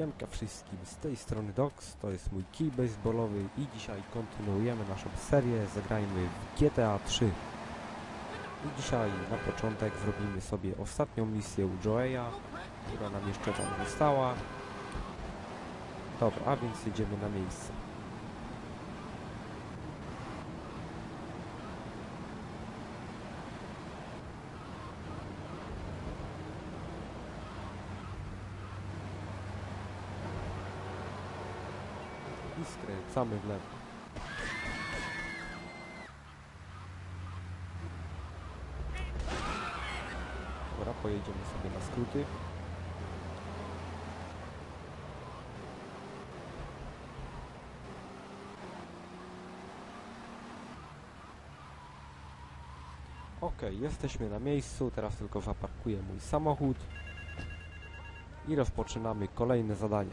Siemka wszystkim, z tej strony Dox, to jest mój kij baseballowy i dzisiaj kontynuujemy naszą serię, zagrajmy w GTA 3. I dzisiaj na początek zrobimy sobie ostatnią misję u Joeya, która nam jeszcze tam została. Dobra, a więc jedziemy na miejsce. I skręcamy w lewo. Dobra, pojedziemy sobie na skróty. Ok, jesteśmy na miejscu, teraz tylko zaparkuję mój samochód i rozpoczynamy kolejne zadanie.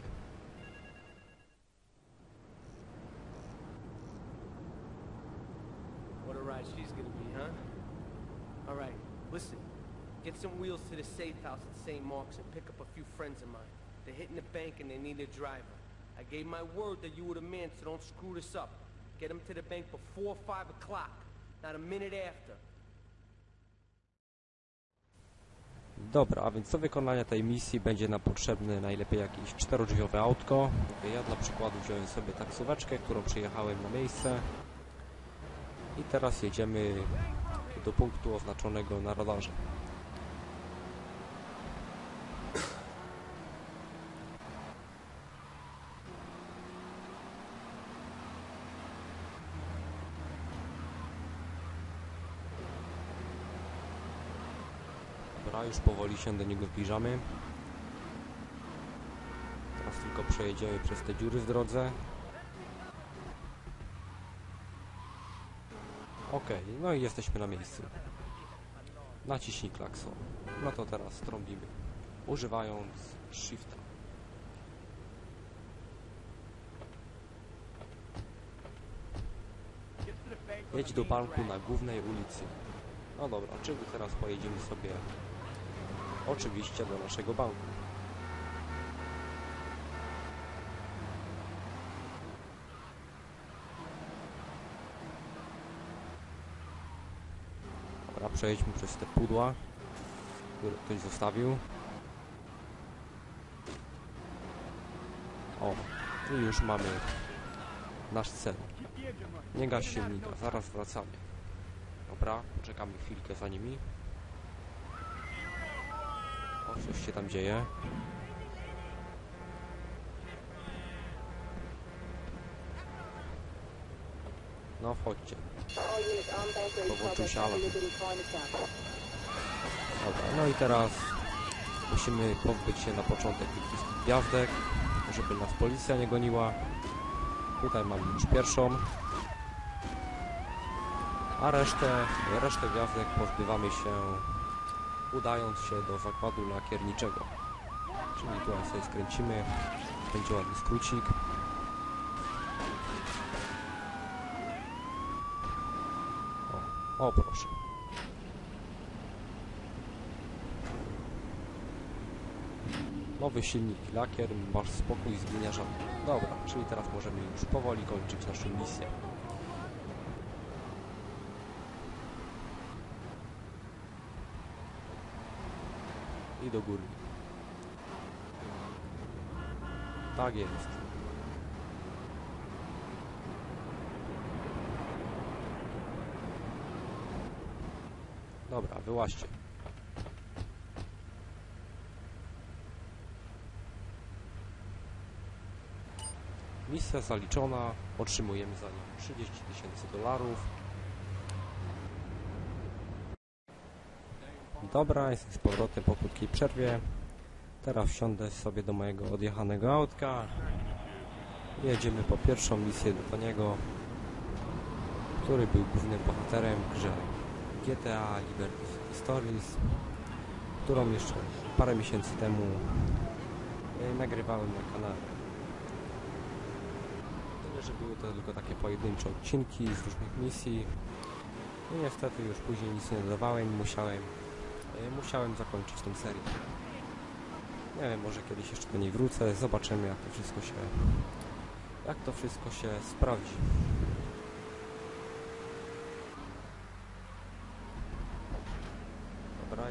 What a ride she's gonna be, huh? All right, listen. Get some wheels to the safe house at St. Mark's and pick up a few friends of mine. They're hitting the bank and they need a driver. I gave my word that you were the man, so don't screw this up. Get them to the bank before 5 o'clock, not a minute after. Dobra, a więc do wykonania tej misji będzie nam potrzebne najlepiej jakieś czterodrzwiowe autko. Ja dla przykładu wziąłem sobie taksóweczkę, którą przyjechałem na miejsce. I teraz jedziemy do punktu oznaczonego na radarze. Dobra, już powoli się do niego zbliżamy. Teraz tylko przejedziemy przez te dziury w drodze. Okej, no i jesteśmy na miejscu. Naciśnij klakson. No to teraz trąbimy. Używając shifta. Jedź do banku na głównej ulicy. No dobra, czyli teraz pojedziemy sobie oczywiście do naszego banku. Dobra, przejedźmy przez te pudła, które ktoś zostawił. O, i już mamy nasz cel. Nie gaś silnika, zaraz wracamy. Dobra, poczekamy chwilkę za nimi. O, coś się tam dzieje. No, wchodźcie. Alarm. Dobra, no i teraz musimy pozbyć się na początek tych wszystkich gwiazdek, żeby nas policja nie goniła. Tutaj mamy już pierwszą. A resztę, resztę gwiazdek pozbywamy się udając się do zakładu lakierniczego. Czyli tutaj sobie skręcimy, będzie ładny skrócik. O, proszę. Nowy silnik, lakier, masz spokój, żadnych. Dobra, czyli teraz możemy już powoli kończyć naszą misję. I do góry. Tak jest. Dobra, wyłaźcie. Misja zaliczona, otrzymujemy za nią 30 tysięcy dolarów. Dobra, jestem z powrotem po krótkiej przerwie. Teraz wsiądę sobie do mojego odjechanego autka. Jedziemy po pierwszą misję do niego, który był głównym bohaterem grze GTA Liberty Stories, którą jeszcze parę miesięcy temu e, nagrywałem na kanale. Tyle, że były to tylko takie pojedyncze odcinki z różnych misji. I niestety już później nic nie dodawałem, musiałem, e, musiałem zakończyć tę serię. Nie wiem, może kiedyś jeszcze do niej wrócę, zobaczymy jak to wszystko się jak to wszystko się sprawdzi. Dobra,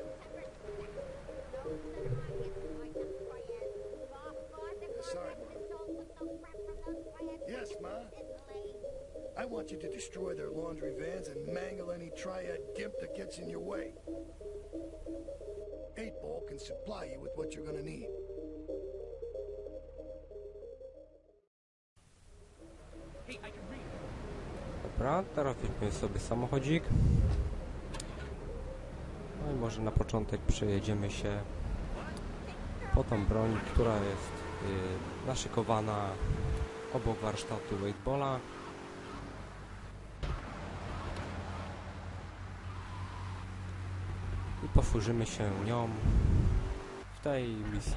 I want you to destroy their laundry vans and mangle any triad gimp that gets in your way. Eight Ball can supply you with what you're gonna need. Hey, I can read. Dobra, teraz weźmiemy sobie samochodzik. No i może na początek przejedziemy się po tą broń, która jest y, naszykowana obok warsztatu Weightbola. Posłużymy się nią w tej misji.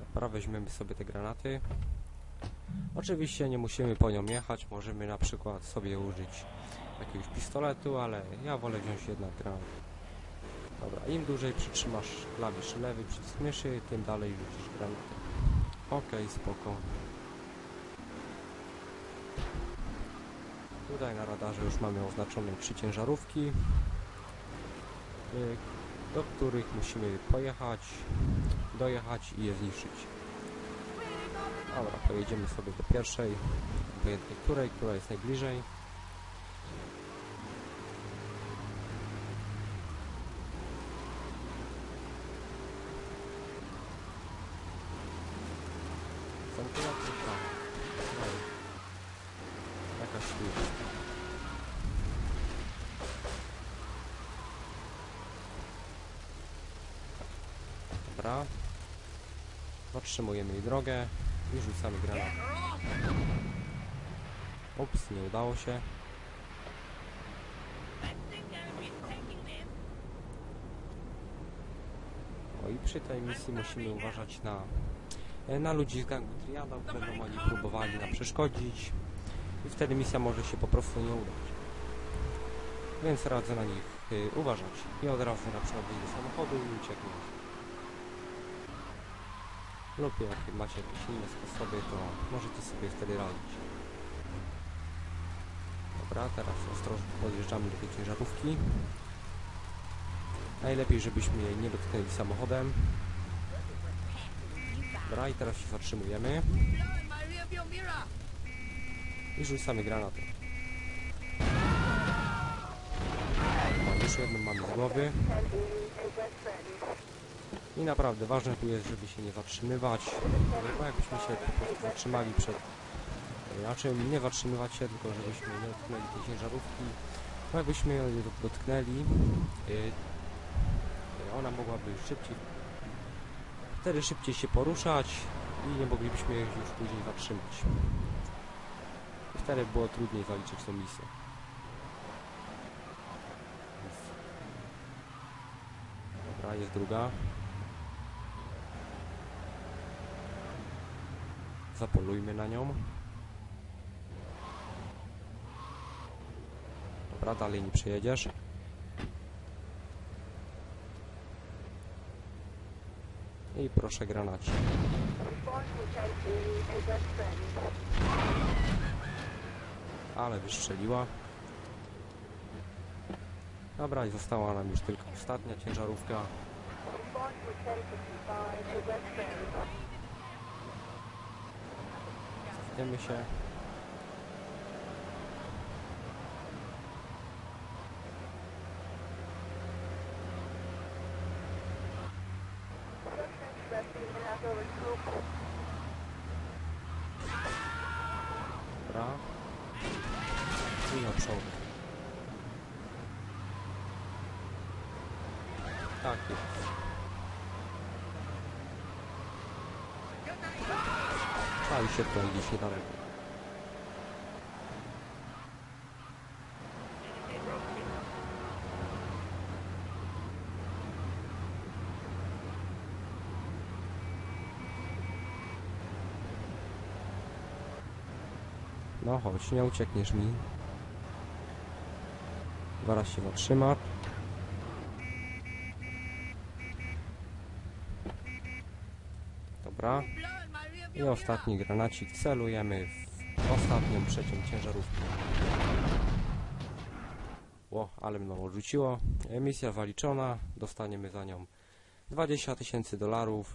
Dobra, weźmiemy sobie te granaty. Oczywiście nie musimy po nią jechać, możemy na przykład sobie użyć jakiegoś pistoletu, ale ja wolę wziąć jednak granat. Dobra, im dłużej przytrzymasz klawisz lewy przycisk myszy, tym dalej rzucisz granaty. Okej, spoko. Tutaj na radarze już mamy oznaczone trzy ciężarówki, y, do których musimy pojechać, dojechać i je zniszczyć. Dobra, pojedziemy sobie do pierwszej, obojętnie której, która jest najbliżej. Centymetry No jest. Dobra. Zatrzymujemy jej drogę i rzucamy granat. Ups, nie udało się. O i przy tej misji musimy uważać na, na ludzi z gangu Triada, będą oni próbowali nam przeszkodzić i wtedy misja może się po prostu nie udać. Więc radzę na nich y, uważać i od razu na przykład do samochodu i ucieknąć. Lub jak macie jakieś inne sposoby, to możecie sobie wtedy radzić. Dobra, teraz ostrożnie podjeżdżamy do tej ciężarówki. Najlepiej, żebyśmy jej nie dotknęli samochodem. Dobra, i teraz się zatrzymujemy. I rzucamy granatem. Dobra, już jedną mamy z głowy. I naprawdę ważne tu jest, żeby się nie zatrzymywać, bo jakbyśmy się po prostu zatrzymali przed... Raczej nie zatrzymywać się, tylko żebyśmy nie dotknęli tej ciężarówki. Bo jakbyśmy ją dot- dotknęli, y, y, ona mogłaby szybciej... Wtedy szybciej się poruszać i nie moglibyśmy jej już później zatrzymać. Wtedy było trudniej zaliczyć tą misję. Dobra, jest druga. Zapolujmy na nią. Dobra, dalej nie przejedziesz. I proszę granacie. Ale wystrzeliła. Dobra, i została nam już tylko ostatnia ciężarówka. Cofniemy się. Tak. A już się to idzie się daleko. No chodź, nie uciekniesz mi. Zaraz się zatrzyma. Dobra. I ostatni granacik. Celujemy w ostatnią, trzecią ciężarówkę. Ło, ale mną rzuciło. Emisja zaliczona. Dostaniemy za nią 20 tysięcy dolarów.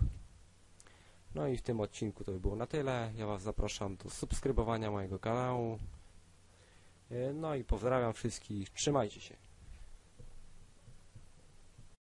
No i w tym odcinku to by było na tyle. Ja Was zapraszam do subskrybowania mojego kanału. E, No i pozdrawiam wszystkich. Trzymajcie się.